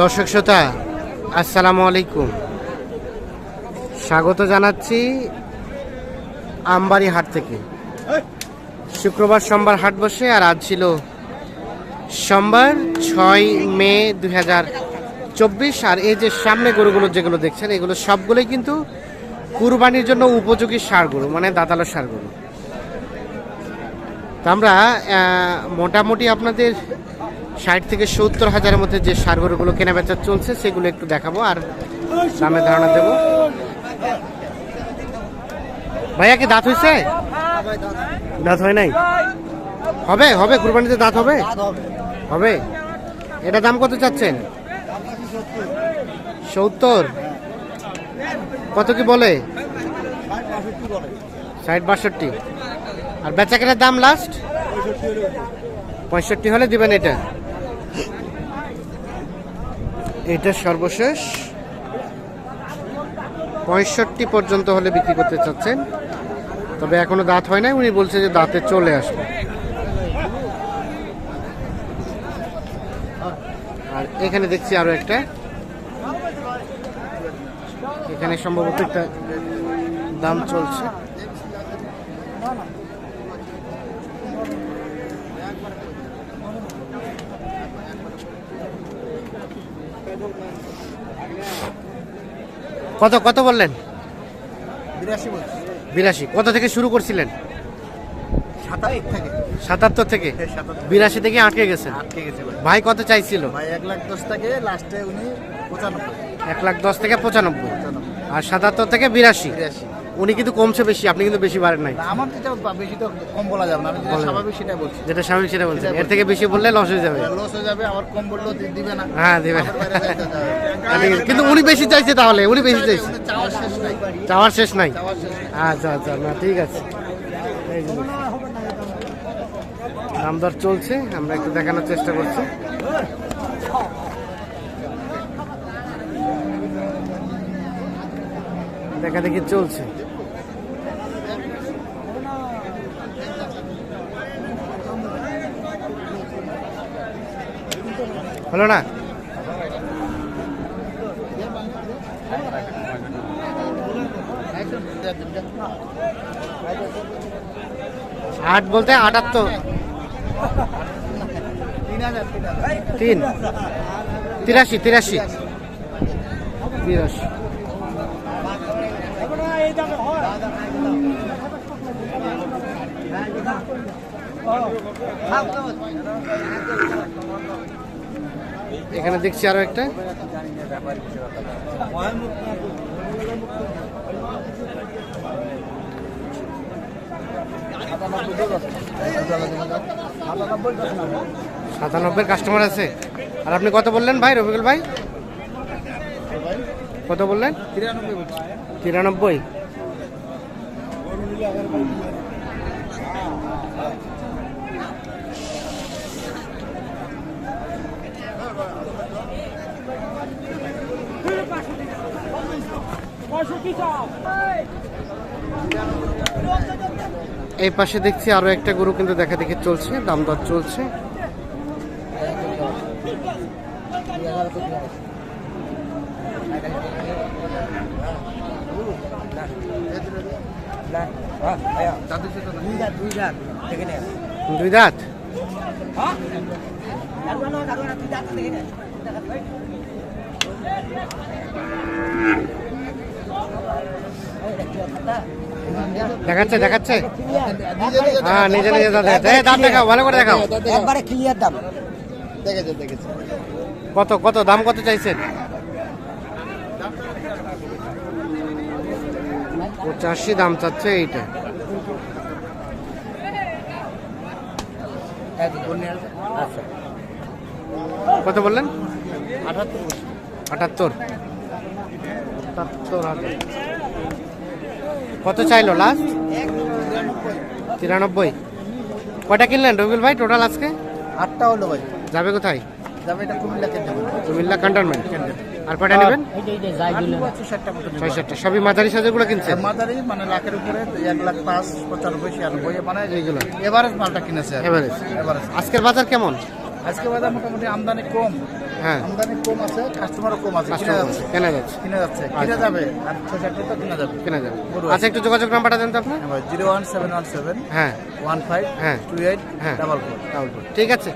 দর্শক শ্রোতা, আসসালামু আলাইকুম। স্বাগত জানাচ্ছি আমবাড়ি হাট থেকে। শুক্রবার সোমবার হাট বসে আর আজ ছিল সোমবার ছয় মে হাজার চব্বিশ। আর এই যে সামনে গরুগুলো যেগুলো দেখছেন, এগুলো সবগুলোই কিন্তু কুরবানির জন্য উপযোগী সার গরু মানে দাঁতালো সার গরু। আমরা মোটামুটি আপনাদের ষাট থেকে সত্তর হাজারের মধ্যে যে সার গরুগুলো কেনা বেচা চলছে সেগুলো একটু দেখাবো আর দামে ধারণা দেবো। ভাইয়া কি দাঁত হয়েছে? দাঁত হয় নাই? হবে হবে কুরবানিতে দাঁত হবে? হবে। এটা দাম কত চাচ্ছেন? সত্তর। কত কি বলে? ষাট বাষট্টি। আর বেচা কেনার দাম লাস্ট পঁয়ষট্টি হলে দিবেন এটা। এটা সর্বশেষ। পঁয়ষট্টি পর্যন্ত হলে বিক্রি করতে চাচ্ছেন। তবে এখনও দাঁত হয় নাই, উনি বলছে যে দাঁতে চলে আসবে। আর এখানে দেখছি আরও একটা। এখানে সম্ভবত একটা দাম চলছে। কত কত বললেন? বিরাশি কত থেকে শুরু করছিলেন? সাতাত্তর থেকে? হ্যাঁ, বিরাশি থেকে আটকে গেছে ভাই। কত চাইছিল? ভাই এক লাখ দশ থেকে লাস্টে উনি পঁচানব্বই। আর সাতাত্তর থেকে বিরাশি? বিরাশি। উনি কিন্তু কমছে বেশি আপনি কিন্তু বেশি বাড়েন নাই। আমার যেটা বেশি তো কম বলা যাবে না আমি যেটা স্বাভাবিক সেটা বলছি। যেটা স্বামী সেটা বলছেন। এর থেকে বেশি বললে লস হয়ে যাবে। লস হয়ে যাবে আবার কম বললেও দিবে না। হ্যাঁ দিবে। কিন্তু উনি বেশি চাইছে তাহলে উনি বেশি চাইছে চাওয়ার শেষ নাই। আচ্ছা আচ্ছা না ঠিক আছে। এই যে দেখুন। দাম দর চলছে আমরা একটু দেখানোর চেষ্টা করছি। দেখা দেখি চলছে। হলো না? আট বলতে আটাত্তর। তিন। তিরাশি তিরাশি। তিরাশি। এখানে দেখছি আরও একটা। সাতানব্বই কাস্টমার আছে। আর আপনি কত বললেন ভাই, রফিকুল ভাই? কত বললেন? তিরানব্বই তিরানব্বই। এই পাশে দেখছি আরও একটা গরু কিন্তু দেখা দেখি চলছে, দাম দর চলছে সাথে না। দুই দাঁত দেখাচ্ছে দেখাচ্ছে? হ্যাঁ নিজে নিজে দাঁত দেখাচ্ছে। এই দাম দেখাও ভালো করে দেখাও। একবারে ক্লিয়ার দাম। দেখেছে দেখেছে। কত কত দাম কত চাইছেন? পঁচাশি দাম চাচ্ছে এইটা। আচ্ছা কত বললেন? আটাত্তর। আটাত্তর হাজার। কত চাইলো লাস্ট তিরানব্বই। কয়টা কিনলেন রবিউল ভাই টোটাল আজকে? আটটা হলো ভাই। যাবে কোথায়? যাবে এটা কুমিল্লা কেন্দ্রে কুমিল্লা ক্যান্টনমেন্ট আর কয়টা নেবেন? ছয় সাতটা সবই মাঝারি সাজাগুলো কিনছেন? মাদারি মানে লাখের উপরে এক লাখ পাঁচ পঁচানব্বই ছিয়ানব্বই মানে এইগুলো। এভারেজ মালটা কিনেছে এভারেজ এভারেজ আজকের বাজার কেমন? আজকে বাজার মোটামুটি আমদানি কম। হ্যাঁ। আমদানি কম আছে কাস্টমারও কম আছে। কিনা যাচ্ছে কেনা যাচ্ছে। কিনা যাচ্ছে। কিনা যাবে আর ছয় সাত তো কিনা যাবে। কেনা যাবে। আচ্ছা একটু যোগাযোগ নাম্বারটা দেন তো আপনার। Zero one seven one seven হ্যাঁ। ওয়ান ফাইভ হ্যাঁ। টু এইট হ্যাঁ। Double four. তাহলে ঠিক আছে।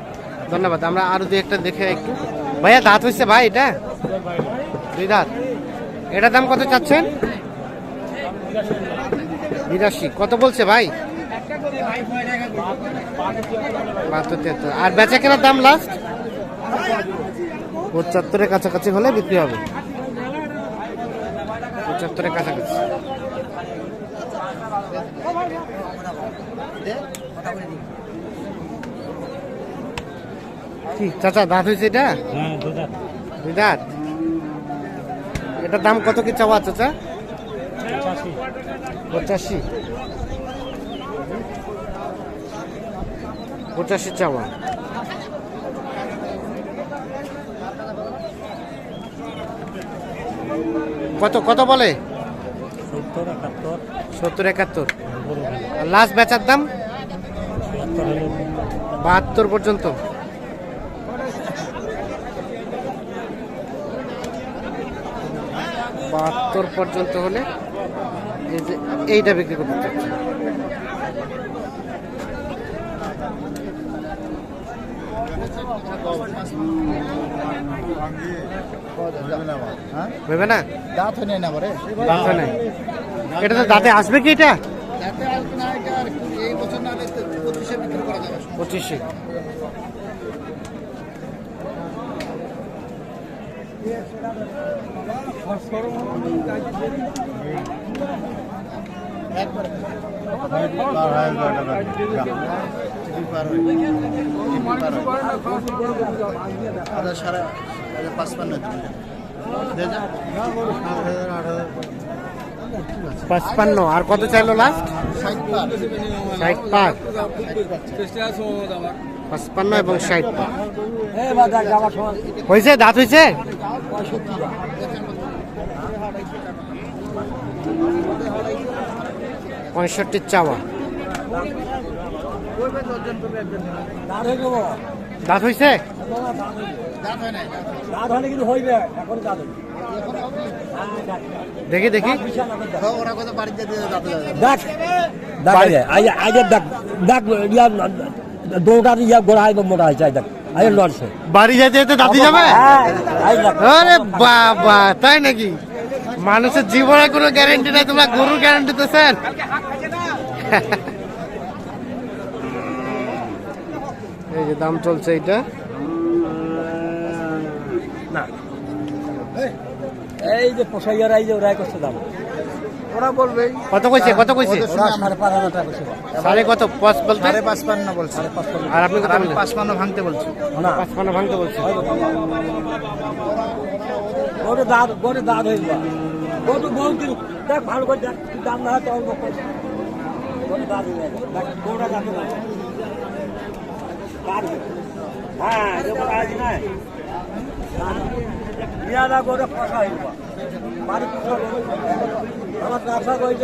ধন্যবাদ। আমরা আরও দুই একটা দেখে একটু। ভাইয়া দাঁত হয়েছে ভাই এটা? দুই দাঁত। এটার দাম কত চাচ্ছেন? বিরাশি। কত বলছে ভাই? বাহাত্তর তিয়াত্তর। আর বেচা কেনার দাম লাস্ট পঁচাত্তরের কাছাকাছি হলে বিক্রি হবে। পঁচাত্তরের কাছাকাছি। কি চাচা দাঁত হয়েছে এটা? দুই দাঁত। এটার দাম কত কি চাওয়া চাচা? পঁচাশি। পঁচাশি চাওয়া। কত কত বলে? সত্তর একাত্তর। লাস্ট বেচার দাম? বাহাত্তর পর্যন্ত। বাহাত্তর পর্যন্ত হলে এইটা বিক্রি করতে চাচ্ছি। ভেবে না? দাঁত হয়ে নেই না পরে দাঁতে নাই এটা তো দাঁতে আসবে কি এটা? পঁচিশে। একবারে। পাঁচপান্ন। আর কত চাইলো লাস্ট ষাট পাঁচ। পাঁচপান্ন এবং ষাট পাঁচ। হয়েছে? দাঁত হয়েছে? পঁয়ষট্টির চাওয়া। দাঁত হয়েছে হয় দেখি। দেখি দেখ আগে আগে দেখ দেখ ইয়া গোড়া মোটা হয়েছে দেখ আগে লড়ছে। বাড়ি যেতে যেতে দাঁতি যাবে? হ্যাঁ আরে বাবা তাই নাকি? মানুষের জীবনে কোনো গ্যারেন্টি নাই, তোমরা গরুর গ্যারান্টি দিতেছেন এই যে দাম চলছে এটা এই যে পোষাইয়ার এই যে ওরাই করছে দাম। ওরা বলবে কত কইছে কত কইছে? সাড়ে পাঁচ হাজার সাড়ে কত পাঁচ বলতে? সাড়ে পাঁচপান্ন বলছে। আর আপনি কত বললেন? পাঁচপান্ন ভাঙতে বলছি। না। পাঁচ পান্ন ভাঙতে বলছে। গরু দাঁত গরু দাঁত হয়ে বহু দিন দেখ ভালো করে দেখ দাম না হয় তো অল্প কর। গরু দাঁত হয়ে যাবে দেখ গরুটা দাঁতে না হ্যাঁ এরকম আজ নাই। ফসা হয়ে বাড়ি গরু আমার ব্যবসা ব্যবসা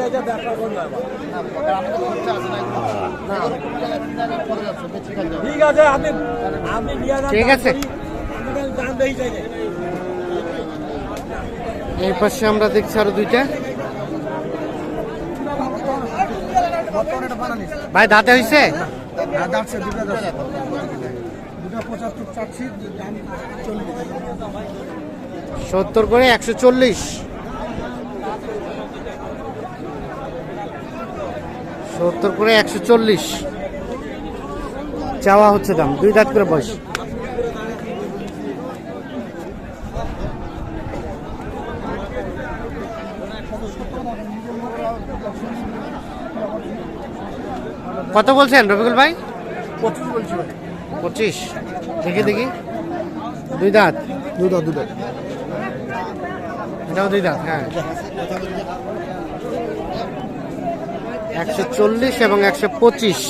ঠিক আছে আপনি আপনি ঠিক আছে। এই পাশে আমরা দেখছি আরও দুইটা। ভাই, দাঁতে হইছে? সত্তর করে একশো চল্লিশ। সত্তর করে একশো চল্লিশ। চাওয়া হচ্ছে দাম দুই দাঁত করে বয়স। কত বলছেন রবিকুল ভাই? পঁচিশ দেখি দেখি। দুই দাঁত। দুধ দুধ এটাও দুই দাঁত হ্যাঁ। একশো চল্লিশ এবং একশো পঁচিশ।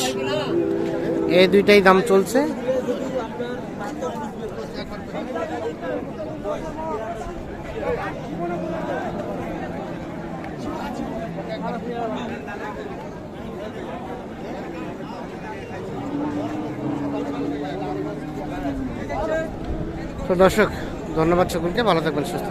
এই দুইটাই দাম চলছে। তো দর্শক, ধন্যবাদ সকলকে। ভালো থাকবেন, সুস্থ।